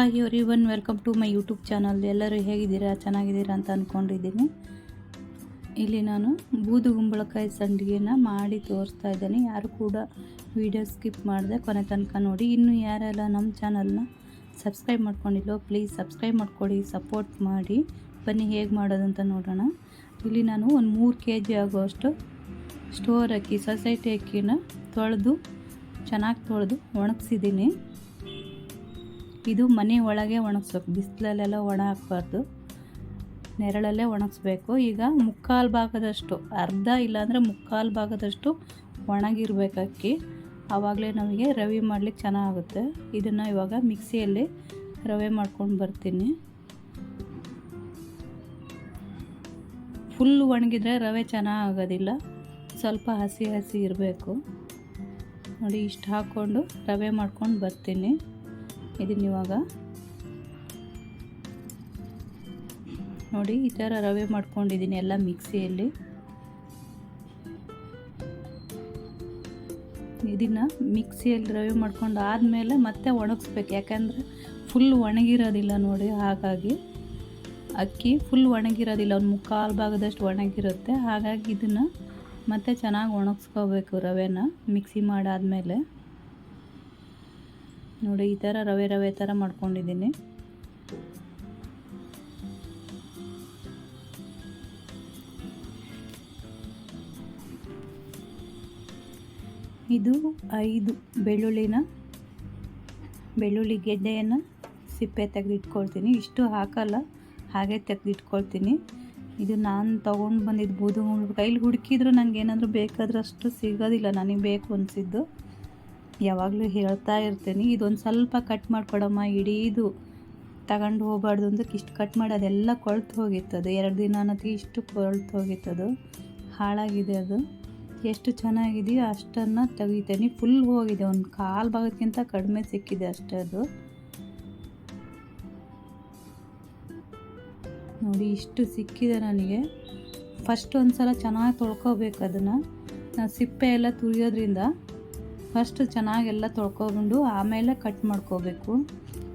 Hi everyone welcome to my YouTube channel ಎಲ್ಲರೂ ಹೇಗಿದ್ದೀರಾ, ಚೆನ್ನಾಗಿದ್ದೀರಾ ಅಂತ ಅಂದ್ಕೊಂಡಿದ್ದೀನಿ ಇಲ್ಲಿ ನಾನು ಬೂದು ಗುಂಬಳಕಾಯಿ ಸಂಡಿಗೆನ ಮಾಡಿ ತೋರಿಸ್ತಾ ಇದ್ದೀನಿ. ಯಾರು ಕೂಡ ವಿಡಿಯೋ ಸ್ಕಿಪ್ ಮಾಡಿದೆ ಕೊನೆ ತನಕ ನೋಡಿ. ಇನ್ನು ಯಾರೆಲ್ಲ ನಮ್ಮ ಚಾನಲ್ನ ಸಬ್ಸ್ಕ್ರೈಬ್ ಮಾಡ್ಕೊಂಡಿಲ್ಲೋ ಪ್ಲೀಸ್ ಸಬ್ಸ್ಕ್ರೈಬ್ ಮಾಡ್ಕೊಳ್ಳಿ ಸಪೋರ್ಟ್ ಮಾಡಿ. ಬನ್ನಿ, ಹೇಗೆ ಮಾಡೋದು ಅಂತ ನೋಡೋಣ. ಇಲ್ಲಿ ನಾನು ಒಂದು ಮೂರು ಕೆ ಜಿ ಆಗುವಷ್ಟು ಸ್ಟೋರ್ ಅಕ್ಕಿ ಸೊಸೈಟಿ ಅಕ್ಕಿನ ತೊಳೆದು, ಚೆನ್ನಾಗಿ ತೊಳೆದು ಒಣಗಿಸಿದ್ದೀನಿ. ಇದು ಮನೆ ಒಳಗೆ ಒಣಗಿಸ್ಬೇಕು. ಬಿಸಿಲಲ್ಲೆಲ್ಲ ಒಣ ಹಾಕ್ಬಾರ್ದು ನೆರಳಲ್ಲೇ ಒಣಗಿಸ್ಬೇಕು. ಈಗ ಮುಕ್ಕಾಲು ಭಾಗದಷ್ಟು, ಅರ್ಧ ಇಲ್ಲಾಂದರೆ ಮುಕ್ಕಾಲು ಭಾಗದಷ್ಟು ಒಣಗಿರ್ಬೇಕು ಅಕ್ಕಿ. ಆವಾಗಲೇ ನಮಗೆ ರವೆ ಮಾಡ್ಲಿಕ್ಕೆ ಚೆನ್ನಾಗುತ್ತೆ. ಇದನ್ನು ಇವಾಗ ಮಿಕ್ಸಿಯಲ್ಲಿ ರವೆ ಮಾಡ್ಕೊಂಡು ಬರ್ತೀನಿ. ಫುಲ್ ಒಣಗಿದ್ರೆ ರವೆ ಚೆನ್ನಾಗೋದಿಲ್ಲ ಸ್ವಲ್ಪ ಹಸಿ ಹಸಿ ಇರಬೇಕು. ನೋಡಿ, ಇಷ್ಟು ಹಾಕ್ಕೊಂಡು ರವೆ ಮಾಡ್ಕೊಂಡು ಬರ್ತೀನಿ. ಇದನ್ನ ಇವಾಗ. ನೋಡಿ, ಈ ಥರ ರವೆ ಮಾಡ್ಕೊಂಡಿದ್ದೀನಿ ಎಲ್ಲ ಮಿಕ್ಸಿಯಲ್ಲಿ. ಇದನ್ನು ಮಿಕ್ಸಿಯಲ್ಲಿ ರವೆ ಮಾಡ್ಕೊಂಡು ಆದಮೇಲೆ ಮತ್ತೆ ಒಣಗಿಸ್ಬೇಕು. ಯಾಕಂದರೆ ಫುಲ್ ಒಣಗಿರೋದಿಲ್ಲ ನೋಡಿ, ಹಾಗಾಗಿ. ಅಕ್ಕಿ ಫುಲ್ ಒಣಗಿರೋದಿಲ್ಲ, ಒಂದು ಮುಕ್ಕಾಲು ಭಾಗದಷ್ಟು ಒಣಗಿರುತ್ತೆ. ಹಾಗಾಗಿ ಇದನ್ನು ಮತ್ತೆ ಚೆನ್ನಾಗಿ ಒಣಗಿಸ್ಕೋಬೇಕು ರವೆನ ಮಿಕ್ಸಿ ಮಾಡಾದಮೇಲೆ. ನೋಡಿ, ಈ ಥರ ರವೆ ರವೆ ಥರ ಮಾಡ್ಕೊಂಡಿದ್ದೀನಿ. ಇದು ಐದು ಬೆಳ್ಳುಳ್ಳಿನ, ಬೆಳ್ಳುಳ್ಳಿ ಗೆಡ್ಡೆಯನ್ನು ಸಿಪ್ಪೆ ತೆಗೆದಿಟ್ಕೊಳ್ತೀನಿ. ಇಷ್ಟು ಹಾಕಲ್ಲ, ಹಾಗೆ ತೆಗೆದಿಟ್ಕೊಳ್ತೀನಿ. ಇದು ನಾನು ತೊಗೊಂಡು ಬಂದಿದ್ದು ಬೂದು ಕೈಲಿ ಹುಡುಕಿದ್ರು ನನಗೇನಾದರೂ ಬೇಕಾದ್ರೆ ಅಷ್ಟು ಸಿಗೋದಿಲ್ಲ, ನನಗೆ ಬೇಕು ಅನಿಸಿದ್ದು. ಯಾವಾಗಲೂ ಹೇಳ್ತಾ ಇರ್ತೀನಿ. ಇದೊಂದು ಸ್ವಲ್ಪ ಕಟ್ ಮಾಡಿಕೊಡಮ್ಮ ಇಡೀದು ತಗೊಂಡು ಹೋಗ್ಬಾರ್ದು ಅಂದಕ್ಕೆ ಇಷ್ಟು ಕಟ್ ಮಾಡಿ ಅದೆಲ್ಲ ಕೊಳ್ತು ಹೋಗಿತ್ತದು. ಎರಡು ದಿನ ಅನ್ನೋದಕ್ಕೆ ಇಷ್ಟು ಕೊಳ್ತು ಹೋಗಿತ್ತದು. ಹಾಳಾಗಿದೆ ಅದು. ಎಷ್ಟು ಚೆನ್ನಾಗಿದೆಯೋ ಅಷ್ಟನ್ನು ತೆಗಿತೀನಿ. ಫುಲ್ ಹೋಗಿದೆ. ಒಂದು ಕಾಲು ಭಾಗಕ್ಕಿಂತ ಕಡಿಮೆ ಸಿಕ್ಕಿದೆ ಅಷ್ಟೇ ಅದು. ನೋಡಿ, ಇಷ್ಟು ಸಿಕ್ಕಿದೆ ನನಗೆ. ಫಸ್ಟ್ ಒಂದು ಸಲ ಚೆನ್ನಾಗಿ ತೊಳ್ಕೊಬೇಕು ಅದನ್ನು. ಸಿಪ್ಪೆ ಎಲ್ಲ ತುರಿಯೋದ್ರಿಂದ ಫಸ್ಟ್ ಚೆನ್ನಾಗೆಲ್ಲ ತೊಳ್ಕೊಂಡು ಆಮೇಲೆ ಕಟ್ ಮಾಡ್ಕೋಬೇಕು.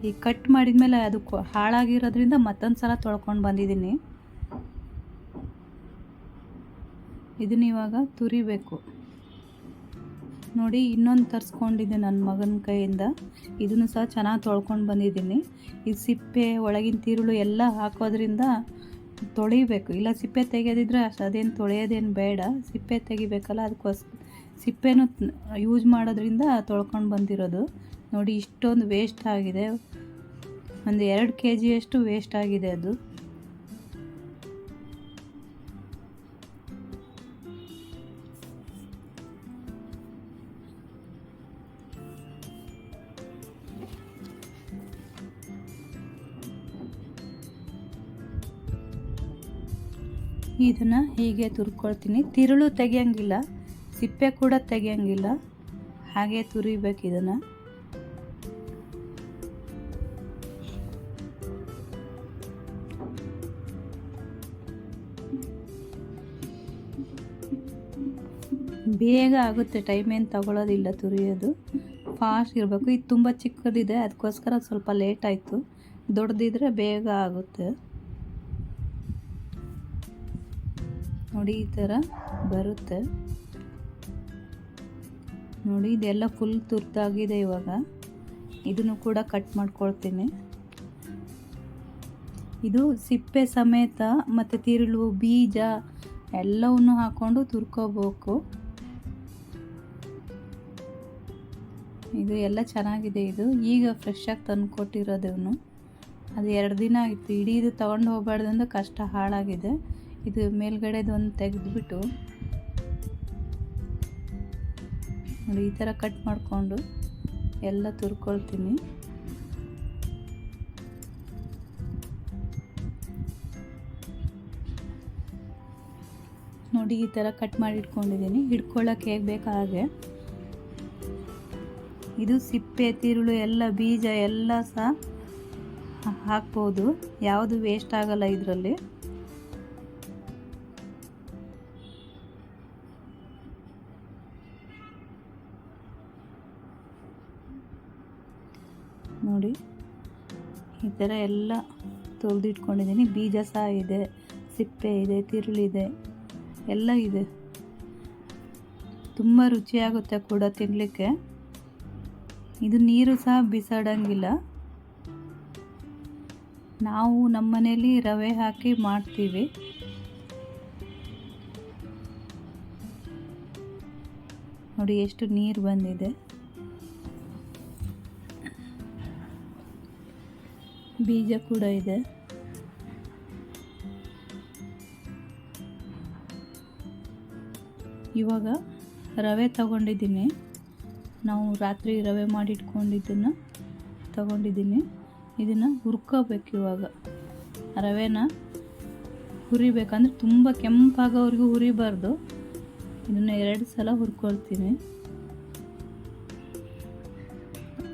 ಈ ಕಟ್ ಮಾಡಿದ್ಮೇಲೆ ಅದು ಹಾಳಾಗಿರೋದ್ರಿಂದ ಮತ್ತೊಂದು ಸಲ ತೊಳ್ಕೊಂಡು ಬಂದಿದ್ದೀನಿ. ಇದನ್ನ ಇವಾಗ ತುರಿಬೇಕು. ನೋಡಿ, ಇನ್ನೊಂದು ತರಿಸ್ಕೊಂಡಿದ್ದೆ ನನ್ನ ಮಗನ ಕೈಯಿಂದ. ಇದನ್ನು ಸಹ ಚೆನ್ನಾಗಿ ತೊಳ್ಕೊಂಡು ಬಂದಿದ್ದೀನಿ. ಈ ಸಿಪ್ಪೆ, ಒಳಗಿನ ತಿರುಳು ಎಲ್ಲ ಹಾಕೋದ್ರಿಂದ ತೊಳಿಬೇಕು. ಇಲ್ಲ, ಸಿಪ್ಪೆ ತೆಗೆಯೋದಿದ್ರೆ ಅಷ್ಟು ಅದೇನು ತೊಳೆಯೋದೇನು ಬೇಡ. ಸಿಪ್ಪೆ ತೆಗಿಬೇಕಲ್ಲ, ಅದಕ್ಕೋಸ್ಕರ. ಸಿಪ್ಪೆನೂ ಯೂಸ್ ಮಾಡೋದ್ರಿಂದ ತೊಳ್ಕೊಂಡು ಬಂದಿರೋದು. ನೋಡಿ, ಇಷ್ಟೊಂದು ವೇಸ್ಟ್ ಆಗಿದೆ. ಒಂದು ಎರಡು ಕೆ ಜಿಯಷ್ಟು ವೇಸ್ಟ್ ಆಗಿದೆ ಅದು. ಇದನ್ನು ಹೀಗೆ ತುರ್ಕೊಳ್ತೀನಿ. ತಿರುಳು ತೆಗಿಯಂಗಿಲ್ಲ. ಸಿಪ್ಪೆ ಕೂಡ ತೆಗೆಯಂಗಿಲ್ಲ. ಹಾಗೆ ತುರಿಬೇಕು ಇದನ್ನು. ಬೇಗ ಆಗುತ್ತೆ, ಟೈಮ್ ಏನು ತಗೊಳ್ಳೋದಿಲ್ಲ ತುರಿಯೋದು. ಫಾಸ್ಟ್ ಇರಬೇಕು. ಇದು ತುಂಬ ಚಿಕ್ಕದಿದೆ, ಅದಕ್ಕೋಸ್ಕರ ಸ್ವಲ್ಪ ಲೇಟ್ ಆಯಿತು. ದೊಡ್ಡದಿದ್ರೆ ಬೇಗ ಆಗುತ್ತೆ. ನೋಡಿ, ಈ ಥರ ಬರುತ್ತೆ. ನೋಡಿ, ಇದೆಲ್ಲ ಫುಲ್ ತುರ್ತಾಗಿದೆ ಇವಾಗ. ಇದನ್ನು ಕೂಡ ಕಟ್ ಮಾಡ್ಕೊಳ್ತೀನಿ. ಇದು ಸಿಪ್ಪೆ ಸಮೇತ ಮತ್ತು ತಿರುಳು, ಬೀಜ ಎಲ್ಲವನ್ನು ಹಾಕ್ಕೊಂಡು ತುರ್ಕೋಬೇಕು. ಇದು ಎಲ್ಲ ಚೆನ್ನಾಗಿದೆ ಇದು. ಈಗ ಫ್ರೆಶ್ ಆಗಿ ತಂದು ಕೊಟ್ಟಿರೋದನ್ನು ಅದು ಎರಡು ದಿನ ಆಯಿತು. ಇಡೀ ಇದು ತೊಗೊಂಡು ಹೋಗಬಾರ್ದು ಅಂದ್ರೆ ಕಷ್ಟ, ಹಾಳಾಗಿದೆ. ಇದು ಮೇಲ್ಗಡೆದೊಂದು ತೆಗೆದ್ಬಿಟ್ಟು ನೋಡಿ, ಈ ಥರ ಕಟ್ ಮಾಡಿಕೊಂಡು ಎಲ್ಲ ತುರ್ಕೊಳ್ತೀನಿ. ನೋಡಿ, ಈ ಥರ ಕಟ್ ಮಾಡಿ ಇಟ್ಕೊಂಡಿದ್ದೀನಿ. ಹಿಡ್ಕೊಳ್ಳೋಕೆ ಹೇಗೆ ಬೇಕಾಗೆ ಇದು ಸಿಪ್ಪೆ, ತಿರುಳು, ಎಲ್ಲ ಬೀಜ ಎಲ್ಲ ಸಹ ಹಾಕ್ಬೋದು. ಯಾವುದು ವೇಸ್ಟ್ ಆಗಲ್ಲ ಇದರಲ್ಲಿ. ನೋಡಿ. ಈ ಥರ ಎಲ್ಲ ತೊಳೆದಿಟ್ಕೊಂಡಿದ್ದೀನಿ. ಬೀಜ ಸಹ ಇದೆ, ಸಿಪ್ಪೆ ಇದೆ ತಿರುಳಿದೆ ಎಲ್ಲ ಇದೆ. ತುಂಬ ರುಚಿಯಾಗುತ್ತೆ ಕೂಡ ತಿನ್ನಲಿಕ್ಕೆ ಇದು ನೀರು ಸಹ ಬಿಸಾಡಂಗಿಲ್ಲ. ನಾವು ನಮ್ಮ ಮನೇಲಿ ರವೆ ಹಾಕಿ ಮಾಡ್ತೀವಿ. ನೋಡಿ ಎಷ್ಟು ನೀರು ಬಂದಿದೆ. ಬೀಜ ಕೂಡ ಇದೆ. ಇವಾಗ ರವೆ ತಗೊಂಡಿದ್ದೀನಿ. ನಾವು ರಾತ್ರಿ ರವೆ ಮಾಡಿಟ್ಕೊಂಡಿದ್ದನ್ನು ತಗೊಂಡಿದ್ದೀನಿ. ಇದನ್ನು ಹುರ್ಕೋಬೇಕು ಇವಾಗ. ರವೆನ ಹುರಿಬೇಕಂದ್ರೆ ತುಂಬ ಕೆಂಪಾಗೋವರೆಗೂ ಹುರಿಬಾರ್ದು. ಇದನ್ನು ಎರಡು ಸಲ ಹುರ್ಕೊಳ್ತೀನಿ.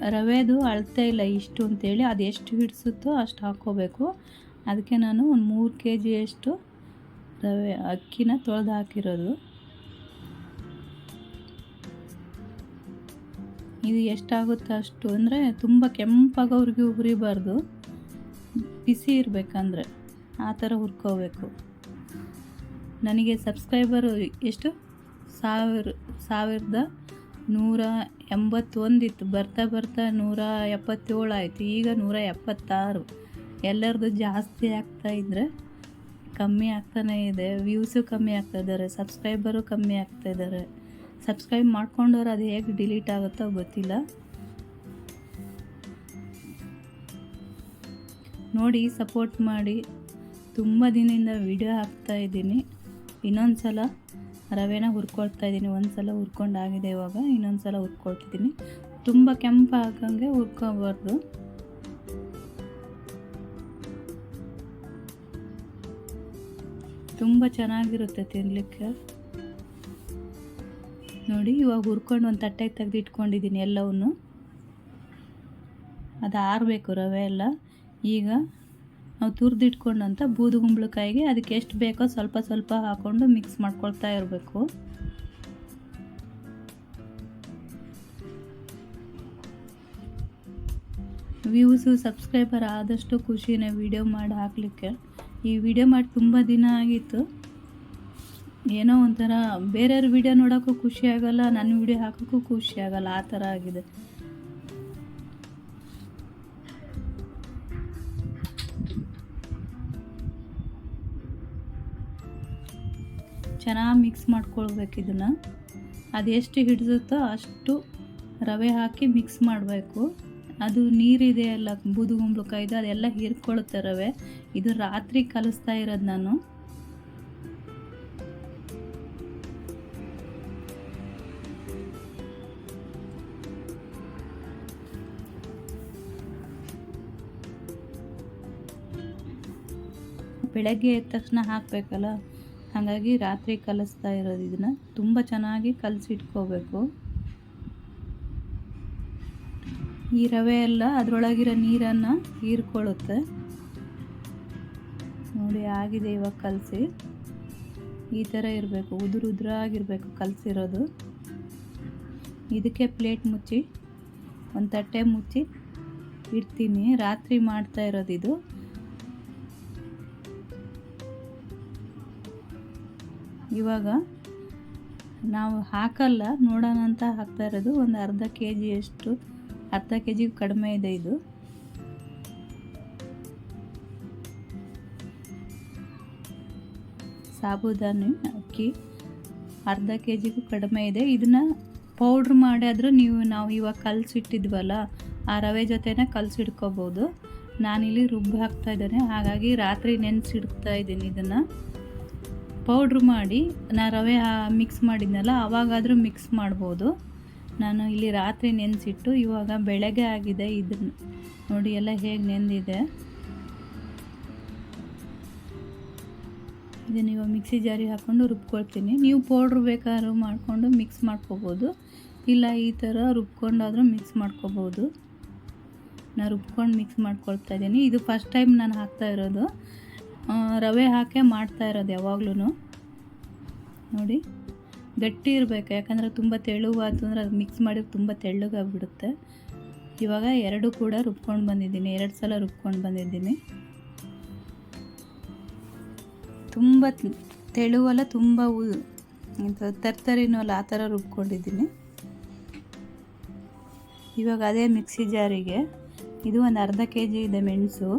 ರವೆದು ಅಳತೆ ಇಲ್ಲ ಇಷ್ಟು ಅಂತೇಳಿ ಅದು ಎಷ್ಟು ಹಿಡಿಸುತ್ತೋ ಅಷ್ಟು ಹಾಕ್ಕೋಬೇಕು. ಅದಕ್ಕೆ ನಾನು ಒಂದು ಮೂರು ಕೆ ಜಿಯಷ್ಟು ರವೆ, ಅಕ್ಕಿನ ತೊಳೆದು ಹಾಕಿರೋದು. ಇದು ಎಷ್ಟಾಗುತ್ತೋ ಅಷ್ಟು ಅಂದರೆ ತುಂಬ ಕೆಂಪಾಗೋವ್ರಿಗೆ ಉರಿಬಾರ್ದು. ಬಿಸಿ ಇರಬೇಕಂದ್ರೆ ಆ ಥರ ಹುರ್ಕೋಬೇಕು. ನನಗೆ ಸಬ್ಸ್ಕ್ರೈಬರು ಎಷ್ಟು? ಸಾವಿರ, ಸಾವಿರದ ನೂರ ಎಂಬತ್ತೊಂದಿತ್ತು. ಬರ್ತಾ ಬರ್ತಾ ನೂರ ಎಪ್ಪತ್ತೇಳು ಆಯಿತು. ಈಗ ನೂರ ಎಪ್ಪತ್ತಾರು. ಎಲ್ಲರದು ಜಾಸ್ತಿ ಆಗ್ತಾ ಇದ್ದರೆ ಕಮ್ಮಿ ಆಗ್ತಾನೇ ಇದೆ. ವ್ಯೂಸು ಕಮ್ಮಿ ಆಗ್ತಾ ಇದ್ದಾರೆ. ಸಬ್ಸ್ಕ್ರೈಬರು ಕಮ್ಮಿ ಆಗ್ತಾ ಇದ್ದಾರೆ. ಸಬ್ಸ್ಕ್ರೈಬ್ ಮಾಡ್ಕೊಂಡವ್ರು ಅದು ಹೇಗೆ ಡಿಲೀಟ್ ಆಗುತ್ತೋ ಗೊತ್ತಿಲ್ಲ. ನೋಡಿ, ಸಪೋರ್ಟ್ ಮಾಡಿ. ತುಂಬ ದಿನದಿಂದ ವಿಡಿಯೋ ಹಾಕ್ತಾ ಇದ್ದೀನಿ. ಇನ್ನೊಂದು ಸಲ ರವೆನ ಹುರ್ಕೊಳ್ತಾ ಇದ್ದೀನಿ. ಒಂದು ಸಲ ಹುರ್ಕೊಂಡಾಗಿದೆ ಇವಾಗ ಇನ್ನೊಂದು ಸಲ ಹುರ್ಕೊಳ್ತಿದ್ದೀನಿ. ತುಂಬ ಕೆಂಪಾಗಂಗೆ ಹುರ್ಕೋಬಾರ್ದು. ತುಂಬ ಚೆನ್ನಾಗಿರುತ್ತೆ ತಿನ್ನಲಿಕ್ಕೆ ನೋಡಿ, ಇವಾಗ ಹುರ್ಕೊಂಡು ಒಂದು ತಟ್ಟೆಗೆ ತೆಗೆದು ಇಟ್ಕೊಂಡಿದ್ದೀನಿ ಎಲ್ಲವನ್ನು. ಅದು ಆರಬೇಕು ರವೆ ಎಲ್ಲ. ಈಗ ನಾವು ತುರಿದಿಟ್ಕೊಂಡಂಥ ಬೂದುಗುಂಬಳಕಾಯಿಗೆ ಅದಕ್ಕೆ ಎಷ್ಟು ಬೇಕೋ ಸ್ವಲ್ಪ ಸ್ವಲ್ಪ ಹಾಕ್ಕೊಂಡು ಮಿಕ್ಸ್ ಮಾಡ್ಕೊಳ್ತಾ ಇರಬೇಕು. ವ್ಯೂಸು, ಸಬ್ಸ್ಕ್ರೈಬರ್ ಆದಷ್ಟು ಖುಷಿನೇ ವಿಡಿಯೋ ಮಾಡಿ ಹಾಕಲಿಕ್ಕೆ. ಈ ವಿಡಿಯೋ ಮಾಡಿ ತುಂಬ ದಿನ ಆಗಿತ್ತು. ಏನೋ ಒಂಥರ ಬೇರೆಯವ್ರ ವಿಡಿಯೋ ನೋಡೋಕ್ಕೂ ಖುಷಿ ಆಗಲ್ಲ, ನನ್ನ ವಿಡಿಯೋ ಹಾಕೋಕ್ಕೂ ಖುಷಿ ಆಗೋಲ್ಲ, ಆ ಥರ ಆಗಿದೆ. ಚೆನ್ನಾಗಿ ಮಿಕ್ಸ್ ಮಾಡ್ಕೊಳ್ಬೇಕು ಇದನ್ನು. ಅದೆಷ್ಟು ಹಿಡಿಸುತ್ತೋ ಅಷ್ಟು ರವೆ ಹಾಕಿ ಮಿಕ್ಸ್ ಮಾಡಬೇಕು. ಅದು ನೀರಿದೆ ಅಲ್ಲ ಬೂದುಗುಂಬಳಕಾಯ್ದು ಅದೆಲ್ಲ ಹೀರ್ಕೊಳ್ಳುತ್ತೆ ರವೆ. ಇದು ರಾತ್ರಿ ಕಲಿಸ್ತಾ ಇರೋದು ನಾನು. ಬೆಳಗ್ಗೆ ಎದ್ದ ತಕ್ಷಣ ಹಾಕಬೇಕಲ್ಲ? ಹಾಗಾಗಿ ರಾತ್ರಿ ಕಲಿಸ್ತಾ ಇರೋದು ಇದನ್ನು. ತುಂಬ ಚೆನ್ನಾಗಿ ಕಲಸಿಟ್ಕೋಬೇಕು. ಈ ರವೆ ಎಲ್ಲ ಅದರೊಳಗಿರೋ ನೀರನ್ನು ಹೀರ್ಕೊಳ್ಳುತ್ತೆ. ನೋಡಿ ಆಗಿದೆ ಇವಾಗ ಕಲಸಿ. ಈ ಥರ ಇರಬೇಕು, ಉದುರು ಉದುರಾಗಿರಬೇಕು ಕಲಸಿರೋದು. ಇದಕ್ಕೆ ಪ್ಲೇಟ್ ಮುಚ್ಚಿ, ಒಂದು ತಟ್ಟೆ ಮುಚ್ಚಿ ಇಡ್ತೀನಿ. ರಾತ್ರಿ ಮಾಡ್ತಾ ಇರೋದು ಇದು. ಇವಾಗ ನಾವು ಹಾಕಲ್ಲ, ನೋಡೋಣ ಅಂತ ಹಾಕ್ತಾ ಇರೋದು. ಒಂದು ಅರ್ಧ ಕೆ ಜಿಯಷ್ಟು ಅರ್ಧ ಕೆ ಜಿಗೂ ಕಡಿಮೆ ಇದೆ ಇದು. ಸಾಬುದಾನಿ ಅಕ್ಕಿ ಅರ್ಧ ಕೆ ಜಿಗೂ ಕಡಿಮೆ ಇದೆ. ಇದನ್ನು ಪೌಡ್ರ್ ಮಾಡಿಯಾದರೂ ನೀವು, ನಾವು ಇವಾಗ ಕಲಸಿಟ್ಟಿದ್ವಲ್ಲ, ಆ ರವೆ ಜೊತೆನೇ ಕಲಸಿಡ್ಕೋಬೋದು. ನಾನಿಲ್ಲಿ ರುಬ್ಬಿ ಹಾಕ್ತಾ ಇದ್ದೇನೆ. ಹಾಗಾಗಿ ರಾತ್ರಿ ನೆನೆಸಿಡ್ತಾ ಇದ್ದೀನಿ ಇದನ್ನು. ಪೌಡ್ರ್ ಮಾಡಿ, ನಾ ರವೆ ಮಿಕ್ಸ್ ಮಾಡಿದ್ನಲ್ಲ ಆವಾಗಾದರೂ ಮಿಕ್ಸ್ ಮಾಡ್ಬೋದು. ನಾನು ಇಲ್ಲಿ ರಾತ್ರಿ ನೆನೆಸಿಟ್ಟು, ಇವಾಗ ಬೆಳಗ್ಗೆ ಆಗಿದೆ ಇದನ್ನು ನೋಡಿ, ಎಲ್ಲ ಹೇಗೆ ನೆಂದಿದೆ. ಇದನ್ನು ಇವಾಗ ಮಿಕ್ಸಿ ಜಾರಿ ಹಾಕ್ಕೊಂಡು ರುಬ್ಕೊಳ್ತೀನಿ. ನೀವು ಪೌಡ್ರ್ ಬೇಕಾದ್ರೂ ಮಾಡಿಕೊಂಡು ಮಿಕ್ಸ್ ಮಾಡ್ಕೋಬೋದು. ಇಲ್ಲ, ಈ ಥರ ರುಬ್ಕೊಂಡಾದರೂ ಮಿಕ್ಸ್ ಮಾಡ್ಕೋಬೋದು. ನಾನು ರುಬ್ಕೊಂಡು ಮಿಕ್ಸ್ ಮಾಡ್ಕೊಳ್ತಾ ಇದ್ದೀನಿ. ಇದು ಫಸ್ಟ್ ಟೈಮ್ ನಾನು ಹಾಕ್ತಾ ಇರೋದು. ರವೆ ಹಾಕೇ ಮಾಡ್ತಾ ಇರೋದು ಯಾವಾಗ್ಲೂ ನೋಡಿ, ಗಟ್ಟಿ ಇರಬೇಕು, ಯಾಕಂದರೆ ತುಂಬ ತೆಳುವಾತು ಅಂದರೆ ಅದು ಮಿಕ್ಸ್ ಮಾಡಿ ತುಂಬ ತೆಳ್ಳಗಾಗ್ಬಿಡುತ್ತೆ. ಇವಾಗ ಎರಡು ಕೂಡ ರುಬ್ಕೊಂಡು ಬಂದಿದ್ದೀನಿ, ಎರಡು ಸಲ ರುಬ್ಕೊಂಡು ಬಂದಿದ್ದೀನಿ. ತುಂಬ ತೆಳುವಲ್ಲ, ತುಂಬ ತರ್ತರಿನೂ ಅಲ್ಲ, ಆ ಥರ ರುಬ್ಕೊಂಡಿದ್ದೀನಿ. ಇವಾಗ ಅದೇ ಮಿಕ್ಸಿ ಜಾರಿಗೆ, ಇದು ಒಂದು ಅರ್ಧ ಕೆ ಜಿ ಇದೆ ಮೆಣಸು.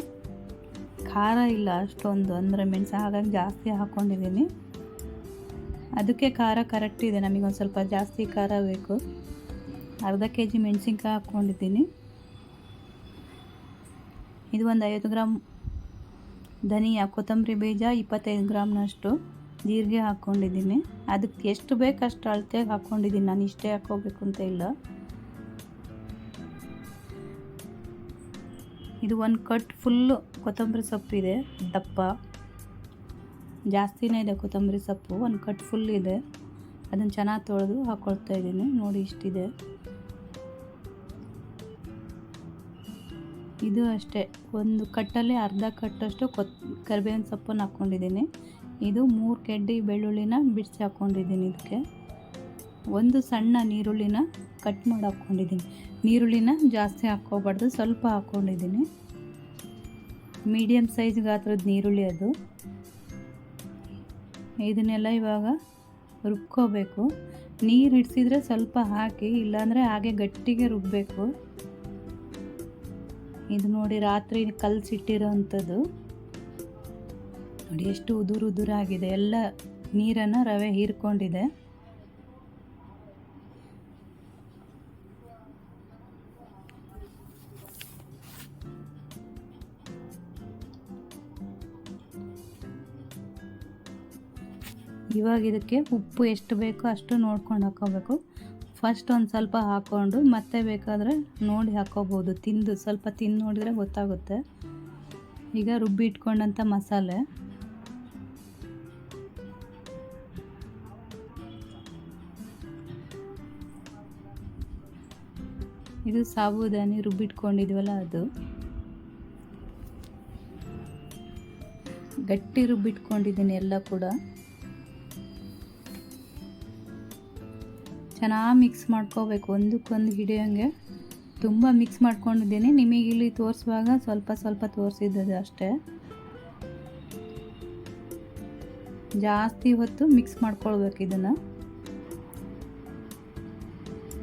ಖಾರ ಇಲ್ಲ ಅಷ್ಟೊಂದು. ಅಂದರೆ ಮೆಣಸು ಹಾಗಾಗಿ ಜಾಸ್ತಿ ಹಾಕ್ಕೊಂಡಿದ್ದೀನಿ ಅದಕ್ಕೆ ಖಾರ ಕರೆಕ್ಟ್ ಇದೆ. ನಮಗೆ ಒಂದು ಸ್ವಲ್ಪ ಜಾಸ್ತಿ ಖಾರ ಬೇಕು. ಅರ್ಧ ಕೆ ಜಿ ಮೆಣಸಿನ್ಕಾಯಿ ಹಾಕ್ಕೊಂಡಿದ್ದೀನಿ ಇದು ಒಂದು ಐವತ್ತು ಗ್ರಾಮ್ ಧನಿಯಾ, ಕೊತ್ತಂಬರಿ ಬೀಜ ಇಪ್ಪತ್ತೈದು ಗ್ರಾಮ್ನಷ್ಟು ಜೀರಿಗೆ ಹಾಕ್ಕೊಂಡಿದ್ದೀನಿ ಅದಕ್ಕೆ ಎಷ್ಟು ಬೇಕು ಅಷ್ಟು ಅಳತೆಗೆ ಹಾಕ್ಕೊಂಡಿದ್ದೀನಿ ನಾನು ಇಷ್ಟೇ ಹಾಕೋಬೇಕು ಅಂತ ಇಲ್ಲ. ಇದು ಒಂದು ಕಟ್ ಫುಲ್ಲು ಕೊತ್ತಂಬರಿ ಸೊಪ್ಪು ಇದೆ, ದಪ್ಪ. ಜಾಸ್ತಿನೇ ಇದೆ ಕೊತ್ತಂಬರಿ ಸೊಪ್ಪು, ಒಂದು ಕಟ್ ಫುಲ್ ಇದೆ. ಅದನ್ನು ಚೆನ್ನಾಗಿ ತೊಳೆದು ಹಾಕ್ಕೊಳ್ತಾ ಇದ್ದೀನಿ, ನೋಡಿ ಇಷ್ಟಿದೆ. ಇದು ಅಷ್ಟೇ, ಒಂದು ಕಟ್ಟಲ್ಲಿ ಅರ್ಧ ಕಟ್ಟಷ್ಟು ಕೊತ್, ಕರಿಬೇವಿನ ಸೊಪ್ಪನ್ನು ಹಾಕ್ಕೊಂಡಿದ್ದೀನಿ. ಇದು ಮೂರು ಕೆಡ್ಡಿ ಬೆಳ್ಳುಳ್ಳಿನ ಬಿಡಿಸಿ ಹಾಕ್ಕೊಂಡಿದ್ದೀನಿ ಇದಕ್ಕೆ. ಒಂದು ಸಣ್ಣ ನೀರುಳ್ಳಿನ ಕಟ್ ಮಾಡಿ ಹಾಕ್ಕೊಂಡಿದ್ದೀನಿ. ನೀರುಳ್ಳಿನ ಜಾಸ್ತಿ ಹಾಕ್ಕೋಬಾರ್ದು, ಸ್ವಲ್ಪ ಹಾಕ್ಕೊಂಡಿದ್ದೀನಿ. ಮೀಡಿಯಮ್ ಸೈಜ್ ಗಾತ್ರದ ನೀರುಳ್ಳಿ ಅದು. ಇದನ್ನೆಲ್ಲ ಇವಾಗ ರುಬ್ಕೋಬೇಕು. ನೀರು ಹಿಡಿಸಿದ್ರೆ ಸ್ವಲ್ಪ ಹಾಕಿ, ಇಲ್ಲಾಂದರೆ ಹಾಗೆ ಗಟ್ಟಿಗೆ ರುಬ್ಬಬೇಕು ಇದು ನೋಡಿ ರಾತ್ರಿ ಕಲಸಿಟ್ಟಿರೋ ಅಂಥದ್ದು ನೋಡಿ ಎಷ್ಟು ಉದುರು ಉದುರಾಗಿದೆ ಎಲ್ಲ ನೀರನ್ನು ರವೆ ಹೀರ್ಕೊಂಡಿದೆ. ಇವಾಗ ಇದಕ್ಕೆ ಉಪ್ಪು ಎಷ್ಟು ಬೇಕೋ ಅಷ್ಟು ನೋಡ್ಕೊಂಡು ಹಾಕೋಬೇಕು ಫಸ್ಟ್ ಒಂದು ಸ್ವಲ್ಪ ಹಾಕ್ಕೊಂಡು ಮತ್ತೆ ಬೇಕಾದರೆ ನೋಡಿ ಹಾಕೋಬೋದು ತಿಂದು ಸ್ವಲ್ಪ ತಿಂದು ನೋಡಿದರೆ ಗೊತ್ತಾಗುತ್ತೆ. ಈಗ ರುಬ್ಬಿ ಇಟ್ಕೊಂಡಂಥ ಮಸಾಲೆ. ಇದು ಸಾಬುದಾನಿ ರುಬ್ಬಿಟ್ಕೊಂಡಿದ್ವಲ್ಲ ಅದು. ಗಟ್ಟಿ ರುಬ್ಬಿಟ್ಕೊಂಡಿದ್ದೀನಿ ಎಲ್ಲ ಕೂಡ. ಚೆನ್ನಾಗಿ ಮಿಕ್ಸ್ ಮಾಡ್ಕೋಬೇಕು, ಒಂದಕ್ಕೊಂದು ಹಿಡಿಯೋಂಗೆ. ತುಂಬ ಮಿಕ್ಸ್ ಮಾಡ್ಕೊಂಡಿದ್ದೀನಿ. ನಿಮಗೆ ಇಲ್ಲಿ ತೋರಿಸುವಾಗ ಸ್ವಲ್ಪ ಸ್ವಲ್ಪ ತೋರಿಸಿದ್ದು ಅಷ್ಟೇ. ಜಾಸ್ತಿ ಹೊತ್ತು ಮಿಕ್ಸ್ ಮಾಡ್ಕೊಳ್ಬೇಕು ಇದನ್ನು.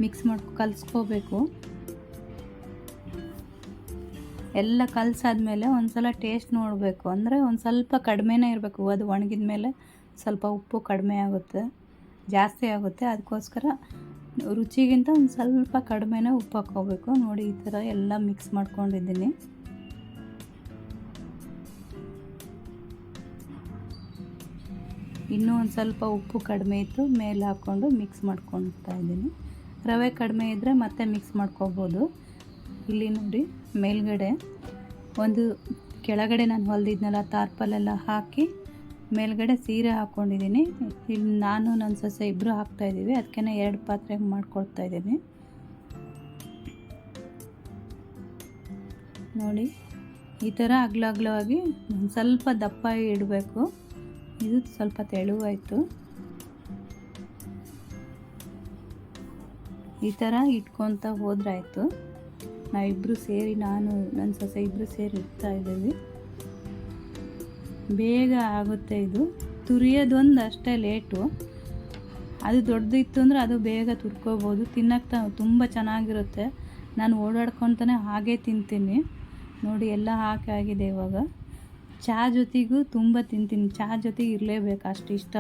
ಮಿಕ್ಸ್ ಮಾಡ್ಕೊ ಕಲಿಸ್ಕೋಬೇಕು. ಎಲ್ಲ ಕಲಸಾದ್ಮೇಲೆ ಒಂದು ಸಲ ಟೇಸ್ಟ್ ನೋಡಬೇಕು. ಅಂದರೆ ಒಂದು ಸ್ವಲ್ಪ ಕಡಿಮೆನೇ ಇರಬೇಕು. ಅದು ಒಣಗಿದ ಮೇಲೆ ಸ್ವಲ್ಪ ಉಪ್ಪು ಕಡಿಮೆ ಆಗುತ್ತೆ. ಜಾಸ್ತಿ ಆಗುತ್ತೆ. ಅದಕ್ಕೋಸ್ಕರ ರುಚಿಗಿಂತ ಒಂದು ಸ್ವಲ್ಪ ಕಡಿಮೆನೇ ಉಪ್ಪು ಹಾಕ್ಕೋಬೇಕು. ನೋಡಿ, ಈ ಥರ ಎಲ್ಲ ಮಿಕ್ಸ್ ಮಾಡ್ಕೊಂಡಿದ್ದೀನಿ. ಇನ್ನೂ ಒಂದು ಸ್ವಲ್ಪ ಉಪ್ಪು ಕಡಿಮೆ ಇತ್ತು. ಮೇಲೆ ಹಾಕ್ಕೊಂಡು ಮಿಕ್ಸ್ ಮಾಡ್ಕೊಳ್ತಾ ಇದ್ದೀನಿ. ರವೆ ಕಡಿಮೆ ಇದ್ದರೆ ಮತ್ತೆ ಮಿಕ್ಸ್ ಮಾಡ್ಕೋಬೋದು ಇಲ್ಲಿ ನೋಡಿ, ಮೇಲ್ಗಡೆ ಒಂದು ಕೆಳಗಡೆ ನಾನು ಹೊಲಿದಿದ್ನಲ್ಲ ತಾರ್ಪಲೆಲ್ಲ ಹಾಕಿ ಮೇಲ್ಗಡೆ ಸೀರೆ ಹಾಕ್ಕೊಂಡಿದ್ದೀನಿ ಇಲ್ಲಿ ನಾನು ನನ್ನ ಸೊಸೆ ಇಬ್ಬರು ಹಾಕ್ತಾಯಿದ್ದೀವಿ ಅದಕ್ಕೆ ಎರಡು ಪಾತ್ರೆ ಮಾಡ್ಕೊಳ್ತಾ ಇದ್ದೀನಿ. ನೋಡಿ, ಈ ಥರ ಅಗ್ಲ ಅಗ್ಲವಾಗಿ ಸ್ವಲ್ಪ ದಪ್ಪ ಇಡಬೇಕು. ಇದು ಸ್ವಲ್ಪ ತೆಳುವಾಯಿತು. ಈ ಥರ ಇಟ್ಕೊತ ಹೋದ್ರಾಯಿತು. ನಾವಿಬ್ಬರು ಸೇರಿ, ನಾನು ನನ್ನ ಸೊಸೆ ಇಬ್ಬರು ಸೇರಿ ಇಡ್ತಾ ಇದ್ದೀವಿ. ಬೇಗ ಆಗುತ್ತೆ ಇದು. ತುರಿಯೋದೊಂದು ಅಷ್ಟೇ ಲೇಟು. ಅದು ದೊಡ್ಡದಿತ್ತು ಅಂದರೆ ಅದು ಬೇಗ ತುರ್ಕೋಬೋದು. ತಿನ್ನಕ್ಕೆ ತುಂಬ ಚೆನ್ನಾಗಿರುತ್ತೆ. ನಾನು ಓಡಾಡ್ಕೊತಾನೆ ಹಾಗೆ ತಿಂತೀನಿ. ನೋಡಿ, ಎಲ್ಲ ಹಾಕಿ ಆಗಿದೆ ಇವಾಗ. ಚಹಾ ಜೊತೆಗೂ ತುಂಬ ತಿಂತೀನಿ. ಚಹಾ ಜೊತೆಗೆ ಇರಲೇಬೇಕು, ಅಷ್ಟು ಇಷ್ಟ.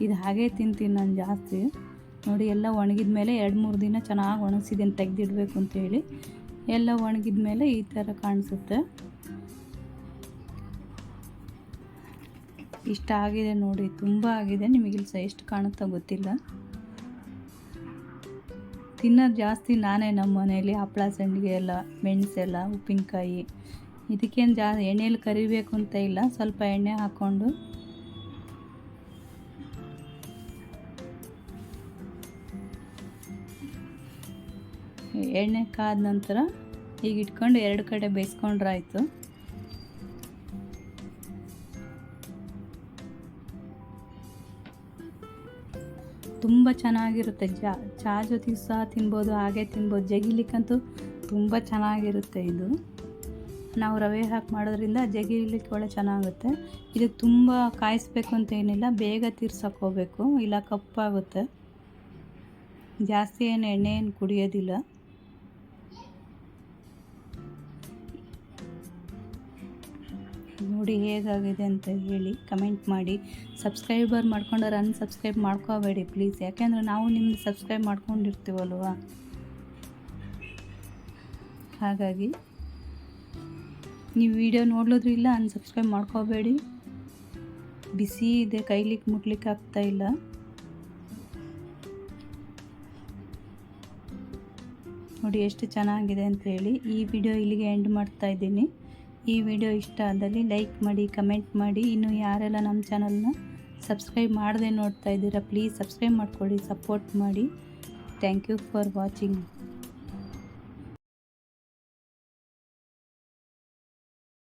ಇದು ಹಾಗೆ ತಿಂತೀನಿ ನಾನು ಜಾಸ್ತಿ. ನೋಡಿ, ಎಲ್ಲ ಒಣಗಿದ ಮೇಲೆ ಎರಡು ಮೂರು ದಿನ ಚೆನ್ನಾಗಿ ಒಣಗಿಸಿದ್ದೀನಿ ತೆಗೆದಿಡಬೇಕು ಅಂತೇಳಿ ಎಲ್ಲ ಒಣಗಿದ ಮೇಲೆ ಈ ಥರ ಕಾಣಿಸುತ್ತೆ. ಇಷ್ಟ ಆಗಿದೆ ನೋಡಿ, ತುಂಬ ಆಗಿದೆ. ನಿಮಗೆ ಇಲ್ಲಿ ಸಹ ಎಷ್ಟು ಕಾಣುತ್ತೋ ಗೊತ್ತಿಲ್ಲ. ತಿನ್ನೋದು ಜಾಸ್ತಿ ನಾನೇ ನಮ್ಮ ಮನೆಯಲ್ಲಿ ಹಪ್ಪಳ ಸಂಡಿಗೆ ಎಲ್ಲ ಮೆಣಸೆಲ್ಲ ಉಪ್ಪಿನಕಾಯಿ. ಇದಕ್ಕೇನು ಜಾ ಎಣ್ಣೆಲಿ ಕರಿಬೇಕು ಅಂತ ಇಲ್ಲ, ಸ್ವಲ್ಪ ಎಣ್ಣೆ ಹಾಕ್ಕೊಂಡು. ಎಣ್ಣೆ ಕಾದ ನಂತರ ಈಗ ಇಟ್ಕೊಂಡು ಎರಡು ಕಡೆ ಬೇಯಿಸ್ಕೊಂಡ್ರೆ ತುಂಬ ಚೆನ್ನಾಗಿರುತ್ತೆ. ಚಾ ಚಹಾ ಜೊತೆಗೆ ಸಹ ತಿನ್ಬೋದು, ಹಾಗೆ ತಿನ್ಬೋದು. ಜಗಿಲಿಕ್ಕಂತೂ ತುಂಬ ಚೆನ್ನಾಗಿರುತ್ತೆ ಇದು. ನಾವು ರವೆ ಹಾಕಿ ಮಾಡೋದ್ರಿಂದ ಜಗಿಲಿಕ್ಕೆ ಒಳ್ಳೆ ಚೆನ್ನಾಗುತ್ತೆ. ಇದು ತುಂಬ ಕಾಯಿಸ್ಬೇಕು ಅಂತ ಏನಿಲ್ಲ, ಬೇಗ ತೀರ್ಸಕ್ಕೋಗ್ಬೇಕು ಇಲ್ಲ ಕಪ್ಪಾಗುತ್ತೆ. ಜಾಸ್ತಿ ಏನು ಎಣ್ಣೆ ಏನು ಕುಡಿಯೋದಿಲ್ಲ. ನೋಡಿ ಹೇಗಾಗಿದೆ ಅಂತ ಹೇಳಿ ಕಮೆಂಟ್ ಮಾಡಿ. ಸಬ್ಸ್ಕ್ರೈಬರ್ ಮಾಡ್ಕೊಂಡ್ರೆ ಅನ್ಸಬ್ಸ್ಕ್ರೈಬ್ ಮಾಡ್ಕೋಬೇಡಿ ಪ್ಲೀಸ್ ಯಾಕೆಂದರೆ ನಾವು ನಿಮ್ಮನ್ನು ಸಬ್ಸ್ಕ್ರೈಬ್ ಮಾಡ್ಕೊಂಡಿರ್ತೀವಲ್ವ? ಹಾಗಾಗಿ ನೀವು ವಿಡಿಯೋ ನೋಡಲೋದ್ರು ಇಲ್ಲ ಅನ್ಸಬ್ಸ್ಕ್ರೈಬ್ ಮಾಡ್ಕೋಬೇಡಿ. ಬಿಸಿ ಇದೆ ಕೈಲಿಕ್ಕೆ ಮುಟ್ಲಿಕ್ಕೆ ಆಗ್ತಾ ಇಲ್ಲ. ನೋಡಿ ಎಷ್ಟು ಚೆನ್ನಾಗಿದೆ ಅಂತ ಹೇಳಿ ಈ ವಿಡಿಯೋ ಇಲ್ಲಿಗೆ ಎಂಡ್ ಮಾಡ್ತಾ ಇದ್ದೀನಿ. ಈ ವಿಡಿಯೋ ಇಷ್ಟ ಆದಲ್ಲಿ ಲೈಕ್ ಮಾಡಿ, ಕಮೆಂಟ್ ಮಾಡಿ. ಇನ್ನು ಯಾರೆಲ್ಲ ನಮ್ಮ ಚಾನಲ್ನ ಸಬ್ಸ್ಕ್ರೈಬ್ ಮಾಡದೆ ನೋಡ್ತಾ ಇದ್ದೀರಾ, ಪ್ಲೀಸ್ ಸಬ್ಸ್ಕ್ರೈಬ್ ಮಾಡ್ಕೊಳ್ಳಿ, ಸಪೋರ್ಟ್ ಮಾಡಿ. Thank you for watching.